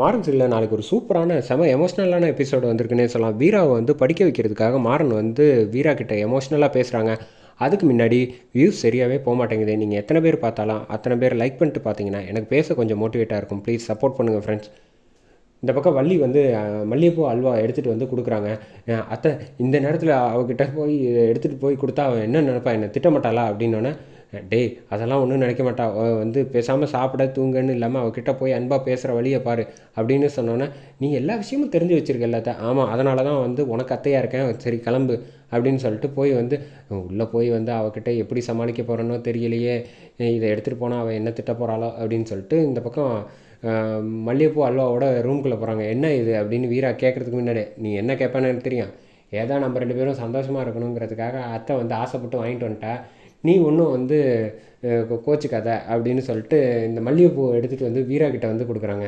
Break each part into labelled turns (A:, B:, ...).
A: மாறன் சீரியலில் நாளைக்கு ஒரு சூப்பரான செம எமோஷ்னலான எபிசோடு வந்திருக்குன்னே சொல்லலாம். வீராவை வந்து படிக்க வைக்கிறதுக்காக மாறன் வந்து வீரா கிட்ட எமோஷ்னலாக பேசுகிறாங்க அதுக்கு முன்னாடி வியூஸ் சரியாகவே போக மாட்டேங்குது. நீங்கள் எத்தனை பேர் பார்த்தாலும் அத்தனை பேர் லைக் பண்ணிட்டு பார்த்தீங்கன்னா எனக்கு பேச கொஞ்சம் மோட்டிவேட்டாக இருக்கும். ப்ளீஸ் சப்போர்ட் பண்ணுங்கள் ஃப்ரெண்ட்ஸ் இந்த பக்கம் வள்ளி வந்து மல்லிகைப்பூ அல்வா எடுத்துகிட்டு வந்து கொடுக்குறாங்க. அத்தை இந்த நேரத்தில் அவகிட்ட போய் எடுத்துகிட்டு போய் கொடுத்தா அவன் என்ன நினைப்பா? என்ன திட்டமாட்டாளா? அப்படின்னோடனே டேய் அதெல்லாம் ஒன்றும் நினைக்க மாட்டா. வந்து பேசாமல் சாப்பிட தூங்குன்னு இல்லாமல் அவகிட்ட போய் அன்பாக பேசுகிற வழியை பாரு அப்படின்னு சொன்னோன்னே நீ எல்லா விஷயமும் தெரிஞ்சு வச்சுருக்க எல்லாத்தையும் ஆமாம் அதனால தான் வந்து உனக்கு அத்தையாக இருக்கேன். சரி கிளம்பு. அப்படின்னு சொல்லிட்டு போய் வந்து உள்ளே போய் வந்து அவகிட்ட எப்படி சமாளிக்க போகிறேனோ தெரியலையே. இதை எடுத்துகிட்டு போனால் அவள் என்ன திட்ட போகிறாளோ அப்படின்னு சொல்லிட்டு இந்த பக்கம் மல்லிகைப்பூ அல்வாவோட ரூம்குள்ளே போகிறாங்க என்ன இது? அப்படின்னு வீரா கேட்குறதுக்கு முன்னாடி நீ என்ன கேட்பேன்னு தெரியும். ஏதா நம்ம ரெண்டு பேரும் சந்தோஷமாக இருக்கணுங்கிறதுக்காக அத்தை வந்து ஆசைப்பட்டு வாங்கிட்டு வந்துட்டா. நீ ஒன்றும் வந்து அஹ் கோச்சிக்காத அப்படின்னு சொல்லிட்டு இந்த மல்லிகைப்பூ எடுத்துகிட்டு வந்து வீரா கிட்ட வந்து கொடுக்குறாங்க.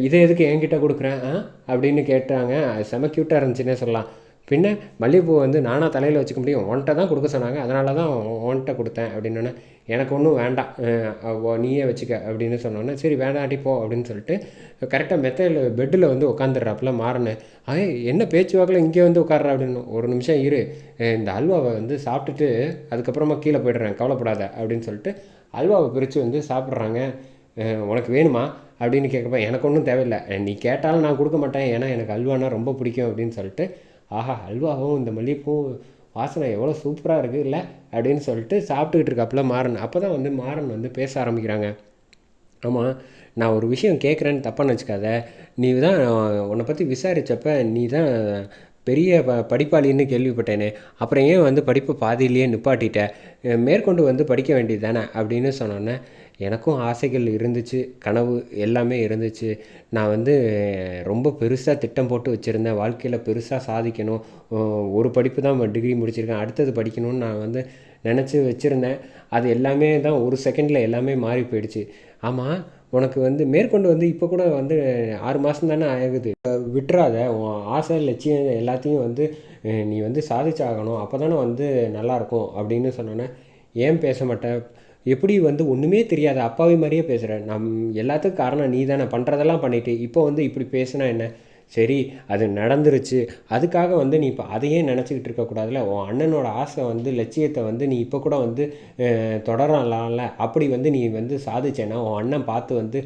A: இதை எதுக்கு என்கிட்ட கொடுக்குறேன் ஆ அப்படின்னு கேட்டாங்க அது செம க்யூட்டாக இருந்துச்சுன்னே சொல்லலாம். பின்ன மல்லிகைப்பூ வந்து நானாக தலையில் வச்சுக்க முடியும். உன்கிட்ட தான் கொடுக்க சொன்னாங்க. அதனால தான் உன்கிட்ட கொடுத்தேன் அப்படின்னோடனே எனக்கு ஒன்றும் வேண்டாம். நீயே வச்சுக்க அப்படின்னு சொன்னோன்னே சரி வேண்டாட்டி போ அப்படின்னு சொல்லிட்டு கரெக்டாக மெத்தையில் பெட்டில் வந்து உட்காந்துடுறாப்புல மாறினேன் ஐ என்ன பேச்சுவாக்கில் இங்கே வந்து உட்காடுற அப்படின்னு. ஒரு நிமிஷம் இரு. இந்த அல்வாவை வந்து சாப்பிட்டுட்டு அதுக்கப்புறமா கீழே போய்டுறேன் கவலைப்படாத அப்படின்னு சொல்லிட்டு அல்வாவை பிரித்து வந்து சாப்பிட்றாங்க. உனக்கு வேணுமா? அப்படின்னு கேட்குறப்ப எனக்கு ஒன்றும் தேவையில்லை. நீ கேட்டாலும் நான் கொடுக்க மாட்டேன். ஏன்னா எனக்கு அல்வானா ரொம்ப பிடிக்கும் அப்படின்னு சொல்லிட்டு ஆஹா அல்வாவும் இந்த மல்லிகைப்பூவும் வாசனை எவ்வளோ சூப்பராக இருக்குது இல்லை? அப்படின்னு சொல்லிட்டு சாப்பிட்டுக்கிட்டு இருக்காப்புல மாறன். அப்போ தான் வந்து மாறன் வந்து பேச ஆரம்பிக்கிறாங்க. ஆமாம் நான் ஒரு விஷயம் கேட்குறேன்னு தப்பாக வச்சுக்காத. நீ தான் உன்னை பற்றி விசாரித்தப்ப நீ தான் பெரிய ப படிப்பாளின்னு கேள்விப்பட்டேனே. அப்புறம் ஏன் வந்து படிப்பு பாதியிலேயே நிப்பாட்டிட்ட? மேற்கொண்டு வந்து படிக்க வேண்டியது தானே அப்படின்னு சொன்னோன்னே எனக்கும் ஆசைகள் இருந்துச்சு கனவு எல்லாமே இருந்துச்சு. நான் வந்து ரொம்ப பெருசாக திட்டம் போட்டு வச்சுருந்தேன். வாழ்க்கையில் பெருசாக சாதிக்கணும். ஒரு படிப்பு தான் டிகிரி முடிச்சிருக்கேன். அடுத்தது படிக்கணும்னு நான் வந்து நினச்சி வச்சுருந்தேன். அது எல்லாமே தான் ஒரு செகண்டில் எல்லாமே மாறி போயிடுச்சு. ஆமாம் உனக்கு வந்து மேற்கொண்டு வந்து இப்போ கூட வந்து ஆறு மாதம் தானே ஆகுது. விட்டுறாத. உன் ஆசை லட்சியம் எல்லாத்தையும் வந்து நீ வந்து சாதிச்சாகணும். அப்போ தானே வந்து நல்லாயிருக்கும் அப்படின்னு சொன்னோன்னே ஏன் பேச மாட்டேன்? எப்படி வந்து ஒன்றுமே தெரியாத அப்பாவி மாதிரியே பேசுகிற நம் எல்லாத்துக்கும் காரணம் நீ தானே பண்ணுறதெல்லாம் பண்ணிட்டு இப்போ வந்து இப்படி பேசுனா என்ன? சரி அது நடந்துருச்சு. அதுக்காக வந்து நீ இப்போ அதையே நினச்சிக்கிட்டு இருக்கக்கூடாதுல உன் அண்ணனோட ஆசை வந்து லட்சியத்தை வந்து நீ இப்போ கூட வந்து தொடரலாம்ல. அப்படி வந்து நீ வந்து சாதிச்சேன்னா உன் அண்ணன் பார்த்து வந்து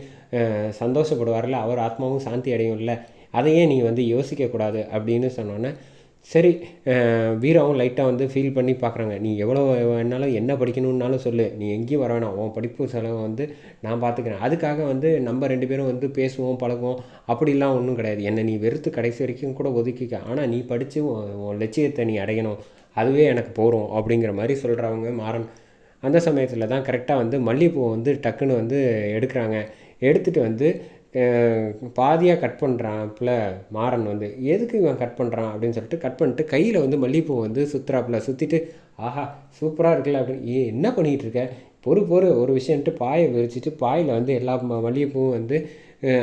A: சந்தோஷப்படுவார்ல. அவர் ஆத்மாவும் சாந்தி அடையும்ல. அதையே நீ வந்து யோசிக்கக்கூடாது அப்படின்னு சொன்னோன்னே சரி வீராவும் லைட்டாக வந்து ஃபீல் பண்ணி பார்க்குறாங்க. நீ எவ்வளோ வேணாலும் என்ன படிக்கணும்னாலும் சொல்லு. நீ எங்கேயும் வர வேணாம். உன் படிப்பு செலவை வந்து நான் பார்த்துக்கிறேன். அதுக்காக வந்து நம்ம ரெண்டு பேரும் வந்து பேசுவோம் பழகுவோம். அப்படிலாம் ஒன்றும் கிடையாது. என்னை நீ வெறுத்து கடைசி வரைக்கும் கூட ஒதுக்கிக்க. ஆனால் நீ படித்து உன் லட்சியத்தை நீ அடையணும். அதுவே எனக்கு போகிறோம் அப்படிங்கிற மாதிரி சொல்கிறவங்க மாறன். அந்த சமயத்தில் தான் கரெக்டாக வந்து மல்லிகைப்பூவை வந்து டக்குன்னு வந்து எடுக்கிறாங்க. எடுத்துகிட்டு வந்து பாதியாக கட் பண்ணுறாப்புல மாறன் வந்து எதுக்கு இவன் கட் பண்ணுறான் அப்படின்னு சொல்லிட்டு கட் பண்ணிட்டு கையில் வந்து மல்லிகைப்பூ வந்து சுற்றுறாப்புல சுற்றிட்டு ஆஹா சூப்பராக இருக்குல்ல அப்படின்னு ஏ என்ன பண்ணிகிட்டு இருக்க? பொறு பொறு ஒரு விஷயம்ட்டு பாயை விரிச்சிட்டு பாயில் வந்து எல்லா மல்லிகைப்பூவும் வந்து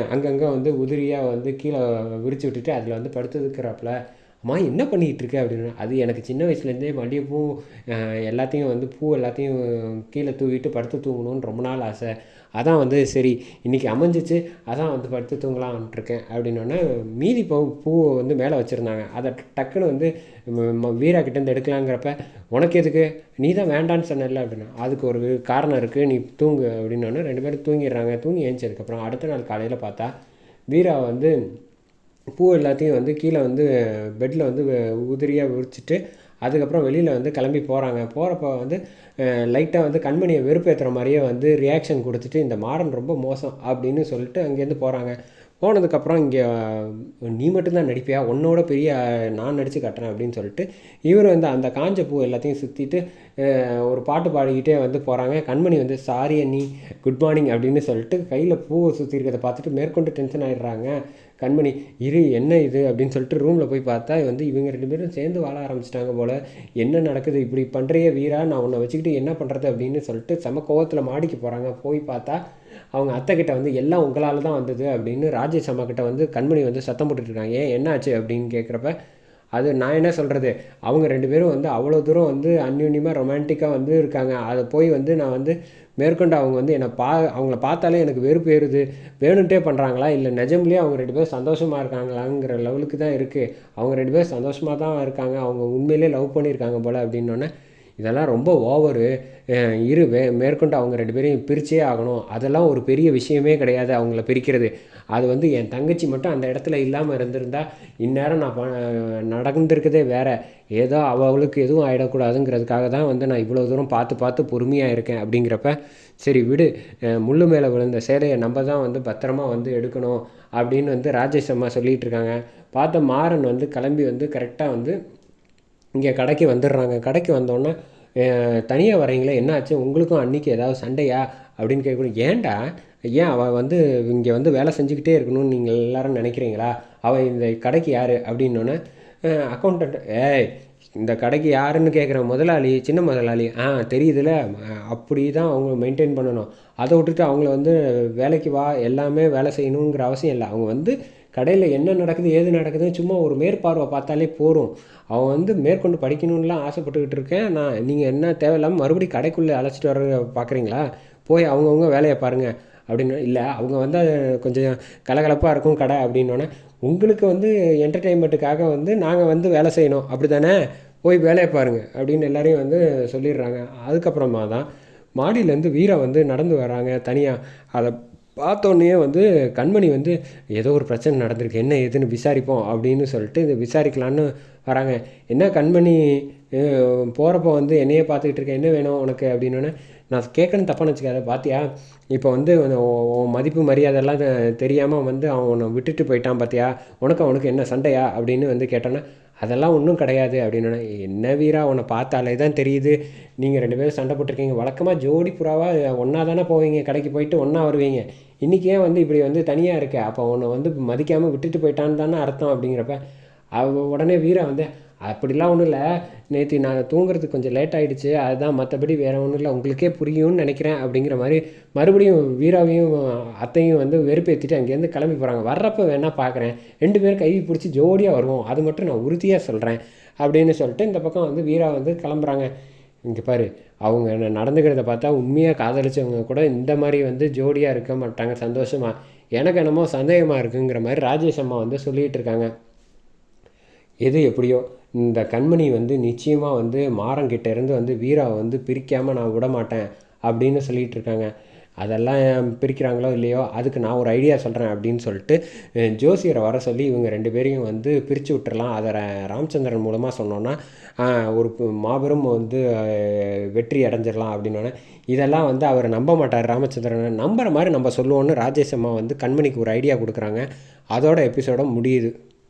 A: அங்கங்கே வந்து உதிரியாக வந்து கீழே விரிச்சு விட்டுட்டு அதில் வந்து படுத்துக்கிறாப்புல அம்மா என்ன பண்ணிகிட்டு இருக்க அப்படின்னு. அது எனக்கு சின்ன வயசுலேருந்தே மல்லிகைப்பூ எல்லாத்தையும் வந்து பூ எல்லாத்தையும் கீழே தூவிட்டு படுத்து தூங்கணும்னு ரொம்ப நாள் ஆசை. அதான் வந்து சரி இன்றைக்கி அமைஞ்சிச்சு அதான் வந்து படுத்து தூங்கலாம்னு இருக்கேன் அப்படின்னோடனே மீதி பூ பூவை வந்து மேலே வச்சுருந்தாங்க. அதை டக்குன்னு வந்து ம- வீரா கிட்டேருந்து எடுக்கலாங்கிறப்ப உனக்கு எதுக்கு? நீ தான் வேண்டான்னு சொன்னல அப்படின்னா அதுக்கு ஒரு காரணம் இருக்குது நீ தூங்கு அப்படின்னோடனே ரெண்டு பேரும் தூங்கிடுறாங்க. தூங்கி ஏஞ்சதுக்கப்புறம் அடுத்த நாள் காலையில் பார்த்தா வீரா வந்து பூ எல்லாத்தையும் வந்து கீழே வந்து பெட்டில் வந்து உதிரியாக விரிச்சிட்டு அதுக்கப்புறம் வெளியில் வந்து கிளம்பி போகிறாங்க போகிறப்ப வந்து லைட்டாக வந்து கண்மணியை வெறுப்பேற்றுற மாதிரியே வந்து ரியாக்ஷன் கொடுத்துட்டு இந்த மாடன் ரொம்ப மோசம் அப்படின்னு சொல்லிட்டு அங்கேருந்து போகிறாங்க போனதுக்கப்புறம் இங்கே நீ மட்டும்தான் நடிப்பியா? உன்னோட பெரிய நான் நடித்து கட்டுறேன் அப்படின்னு சொல்லிட்டு இவர் வந்து அந்த காஞ்ச பூ எல்லாத்தையும் சுற்றிட்டு ஒரு பாட்டு பாடிக்கிட்டே வந்து போகிறாங்க கண்மணி வந்து சாரி அண்ணி குட் மார்னிங் அப்படின்னு சொல்லிட்டு கையில் பூவை சுற்றி இருக்கிறத பார்த்துட்டு மேற்கொண்டு டென்ஷன் ஆகிடுறாங்க கண்மணி இரு என்ன இது? அப்படின்னு சொல்லிட்டு ரூமில் போய் பார்த்தா வந்து இவங்க ரெண்டு பேரும் சேர்ந்து வாழ ஆரம்பிச்சிட்டாங்க போல். என்ன நடக்குது? இப்படி பண்ணுறிய வீரா நான் உன்னை வச்சுக்கிட்டு என்ன பண்ணுறது அப்படின்னு சொல்லிட்டு செம கோவத்தில் மாடிக்கு போகிறாங்க போய் பார்த்தா அவங்க அத்தை கிட்ட வந்து எல்லாம் உங்களால் தான் வந்தது அப்படின்னு ராஜேஷ் அம்மா கிட்ட வந்து கண்மணி வந்து சத்தம் போட்டுட்ருக்காங்க. ஏன் என்னாச்சு? அப்படின்னு கேட்குறப்ப அது நான் என்ன சொல்கிறது அவங்க ரெண்டு பேரும் வந்து அவ்வளோ தூரம் வந்து அந்யூன்யமாக ரொமான்டிக்காக வந்து இருக்காங்க. அதை போய் வந்து நான் வந்து மேற்கொண்டு அவங்க வந்து என்னை பா அவங்கள பார்த்தாலே எனக்கு வெறுப்பு ஏறுது. வேணுன்ட்டே பண்ணுறாங்களா இல்லை நிஜம்லேயே அவங்க ரெண்டு பேரும் சந்தோஷமாக இருக்காங்களாங்கிற லெவலுக்கு தான் இருக்குது அவங்க ரெண்டு பேரும் சந்தோஷமாக தான் இருக்காங்க. அவங்க உண்மையிலே லவ் பண்ணியிருக்காங்க போல் அப்படின்னோடனே இதெல்லாம் ரொம்ப ஓவரு. இரு மேற்கொண்டு அவங்க ரெண்டு பேரையும் பிரிச்சே ஆகணும். அதெல்லாம் ஒரு பெரிய விஷயமே கிடையாது அவங்கள பிரிக்கிறது. அது வந்து என் தங்கச்சி மட்டும் அந்த இடத்துல இல்லாமல் இருந்திருந்தா இந்நேரம் நான் ப நடந்திருக்கதே வேறு. ஏதோ அவ அவளுக்கு எதுவும் ஆகிடக்கூடாதுங்கிறதுக்காக தான் வந்து நான் இவ்வளோ தூரம் பார்த்து பார்த்து பொறுமையாக இருக்கேன் அப்படிங்கிறப்ப சரி விடு முள்ளு மேலே விழுந்த சேலையை நம்ம தான் வந்து பத்திரமா வந்து எடுக்கணும் அப்படின்னு வந்து ராஜேஷ் அம்மா சொல்லிகிட்டு இருக்காங்க. பார்த்த மாறன் வந்து கிளம்பி வந்து கரெக்டாக வந்து இங்கே கடைக்கு வந்துடுறாங்க. கடைக்கு வந்தோடனே தனியாக வரீங்களே என்னாச்சு? உங்களுக்கும் அன்னைக்கு ஏதாவது சண்டையா? அப்படின்னு கேட்கணும் ஏன்டா? ஏன் அவள் வந்து இங்கே வந்து வேலை செஞ்சுக்கிட்டே இருக்கணும்னு நீங்கள் எல்லாரும் நினைக்கிறீங்களா? அவள் இந்த கடைக்கு யார்? அப்படின்னோடனே அக்கௌண்டண்ட் ஏய் இந்த கடைக்கு யாருன்னு கேட்குற முதலாளி சின்ன முதலாளி. ஆ தெரியுதுல்ல அப்படி தான் அவங்க மெயின்டைன் பண்ணணும். அதை விட்டுட்டு அவங்கள வந்து வேலைக்கு வா எல்லாமே வேலை செய்யணுங்கிற அவசியம் இல்லை. அவங்க வந்து கடையில் என்ன நடக்குது ஏது நடக்குதுன்னு சும்மா ஒரு மேற்பார்வை பார்த்தாலே போதும். அவன் வந்து மேற்கொண்டு படிக்கணும்லாம் ஆசைப்பட்டுக்கிட்டு இருக்கேன். நான் நீங்கள் என்ன தேவையில்லாமல் மறுபடியும் கடைக்குள்ளே அழைச்சிட்டு வர பார்க்குறீங்களா போய் அவங்கவுங்க வேலையை பாருங்கள் அப்படின்னு இல்லை அவங்க வந்து அது கொஞ்சம் கலகலப்பாக இருக்கும் கடை அப்படின்னோடனே உங்களுக்கு வந்து என்டர்டெயின்மெண்ட்டுக்காக வந்து நாங்கள் வந்து வேலை செய்யணும் அப்படி தானே போய் வேலையை பாருங்கள் அப்படின்னு எல்லாரையும் வந்து சொல்லிடுறாங்க. அதுக்கப்புறமா தான் மாடியிலேருந்து வீரா வந்து நடந்து வராங்க தனியாக அதை பார்த்தோன்னே வந்து கண்மணி வந்து ஏதோ ஒரு பிரச்சனை நடந்திருக்கு என்ன ஏதுன்னு விசாரிப்போம் அப்படின்னு சொல்லிட்டு இது விசாரிக்கலான்னு வராங்க. என்ன கண்மணி போகிறப்போ வந்து என்னையே பார்த்துக்கிட்டு இருக்க என்ன வேணும் உனக்கு? அப்படின்னோடனே நான் கேட்கணும் தப்பான்னு வச்சுக்காத பார்த்தியா இப்போ வந்து உன் மதிப்பு மரியாதைலாம் தெரியாமல் வந்து அவன் உன்னை விட்டுட்டு போயிட்டான் பார்த்தியா உனக்கு அவனுக்கு என்ன சண்டையா? அப்படின்னு வந்து கேட்டோன்னே அதெல்லாம் ஒன்றும் கிடையாது அப்படின்னு. என்ன வீரா உன்னை பார்த்தாலே தான் தெரியுது. நீங்கள் ரெண்டு பேரும் சண்டை போட்டிருக்கீங்க. வழக்கமாக ஜோடி புறாவாக ஒன்றா தானே போவீங்க. கடைக்கு போயிட்டு ஒன்றா வருவீங்க. இன்றைக்கே வந்து இப்படி வந்து தனியாக இருக்க? அப்போ உன்னை வந்து மதிக்காமல் விட்டுட்டு போயிட்டான்னு தானே அர்த்தம் அப்படிங்கிறப்ப அவ உடனே வீரா வந்து அப்படிலாம் ஒன்றும் இல்லை நேற்று நான் தூங்குறதுக்கு கொஞ்சம் லேட் ஆகிடுச்சு அதுதான் மற்றபடி வேறு ஒன்றும் இல்லை. உங்களுக்கே புரியும்னு நினைக்கிறேன். அப்படிங்கிற மாதிரி மறுபடியும் வீராவையும் அத்தையும் வந்து வெறுப்பேற்றிட்டு அங்கேருந்து கிளம்பி போகிறாங்க வர்றப்போ வேணால் பார்க்குறேன் ரெண்டு பேரும் கை பிடிச்சி ஜோடியாக வருவோம். அது மட்டும் நான் உறுதியாக சொல்கிறேன் அப்படின்னு சொல்லிட்டு இந்த பக்கம் வந்து வீரா வந்து கிளம்புறாங்க. இங்கே பாரு அவங்க என்ன நடந்துக்கிறத பார்த்தா உண்மையாக காதலிச்சவங்க கூட இந்த மாதிரி வந்து ஜோடியாக இருக்க மாட்டாங்க. சந்தோஷமாக எனக்கு என்னமோ சந்தேகமாக இருக்குங்கிற மாதிரி ராஜேஷ் அம்மா வந்து சொல்லிகிட்டு இருக்காங்க. எது எப்படியோ இந்த கண்மணி வந்து நிச்சயமாக வந்து மாறங்கிட்ட இருந்து வந்து வீராவை வந்து பிரிக்காமல் நான் விட மாட்டேன் அப்படின்னு சொல்லிகிட்டு இருக்காங்க. அதெல்லாம் பிரிக்கிறாங்களோ இல்லையோ அதுக்கு நான் ஒரு ஐடியா சொல்கிறேன் அப்படின்னு சொல்லிட்டு ஜோசியரை வர சொல்லி இவங்க ரெண்டு பேரையும் வந்து பிரித்து விட்டுறலாம். அதை ராமச்சந்திரன் மூலமாக சொன்னோன்னா ஒரு மாபெரும் வந்து வெற்றி அடைஞ்சிடலாம் அப்படின்னோடனே இதெல்லாம் வந்து அவர் நம்ப மாட்டார் ராமச்சந்திரன். நம்புகிற மாதிரி நம்ம சொல்லுவோன்னு ராஜேஷ் அம்மா வந்து கண்மணிக்கு ஒரு ஐடியா கொடுக்குறாங்க. அதோட எபிசோட முடியுது.